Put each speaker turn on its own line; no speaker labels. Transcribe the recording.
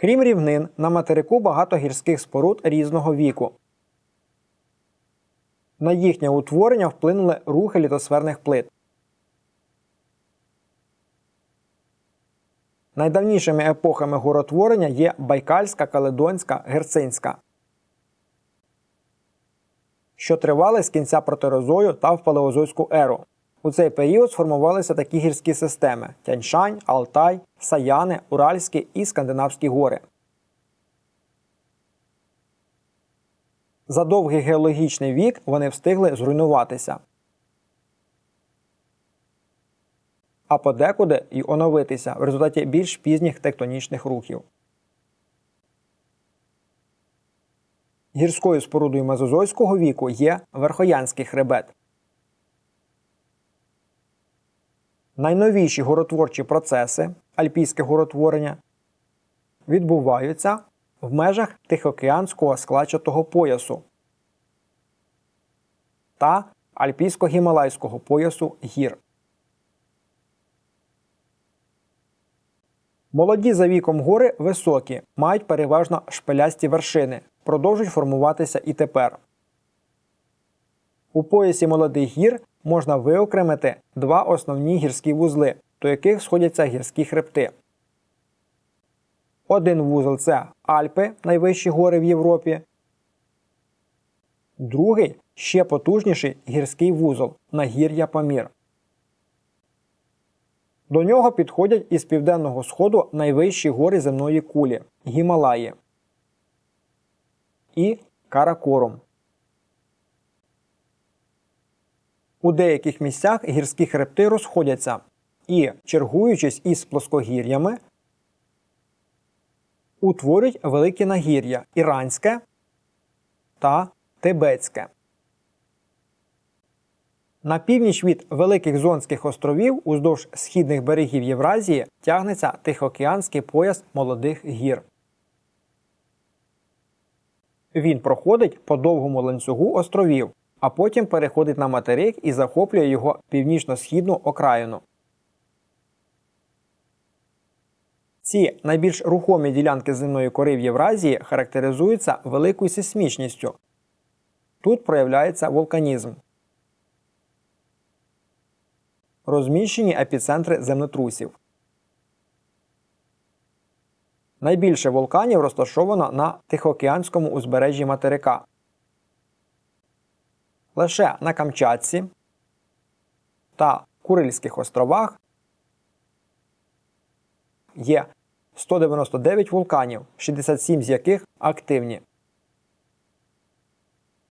Крім рівнин, на материку багато гірських споруд різного віку. На їхнє утворення вплинули рухи літосферних плит. Найдавнішими епохами горотворення є Байкальська, Каледонська, Герцинська, що тривали з кінця протерозою та в палеозойську еру. У цей період сформувалися такі гірські системи: Тяньшань, Алтай, Саяни, Уральські і Скандинавські гори. За довгий геологічний вік вони встигли зруйнуватися. А подекуди й оновитися в результаті більш пізніх тектонічних рухів. Гірською спорудою мезозойського віку є Верхоянський хребет. Найновіші горотворчі процеси альпійське горотворення відбуваються в межах Тихоокеанського складчатого поясу та Альпійсько-Гімалайського поясу гір. Молоді за віком гори високі, мають переважно шпилясті вершини, продовжують формуватися і тепер. У поясі молодих гір можна виокремити два основні гірські вузли, до яких сходяться гірські хребти. Один вузол це Альпи, найвищі гори в Європі. Другий ще потужніший гірський вузол нагір'я Памір. До нього підходять із південного сходу найвищі гори земної кулі Гімалаї і Каракорум. У деяких місцях гірські хребти розходяться і, чергуючись із плоскогір'ями, утворюють великі нагір'я Іранське та Тибетське. На північ від Великих Зонських островів уздовж східних берегів Євразії тягнеться Тихоокеанський пояс молодих гір. Він проходить по довгому ланцюгу островів, а потім переходить на материк і захоплює його північно-східну окраїну. Ці найбільш рухомі ділянки земної кори в Євразії характеризуються великою сейсмічністю. Тут проявляється вулканізм. Розміщені епіцентри землетрусів. Найбільше вулканів розташовано на Тихоокеанському узбережжі материка. Лише на Камчатці та Курильських островах є 199 вулканів, 67 з яких активні.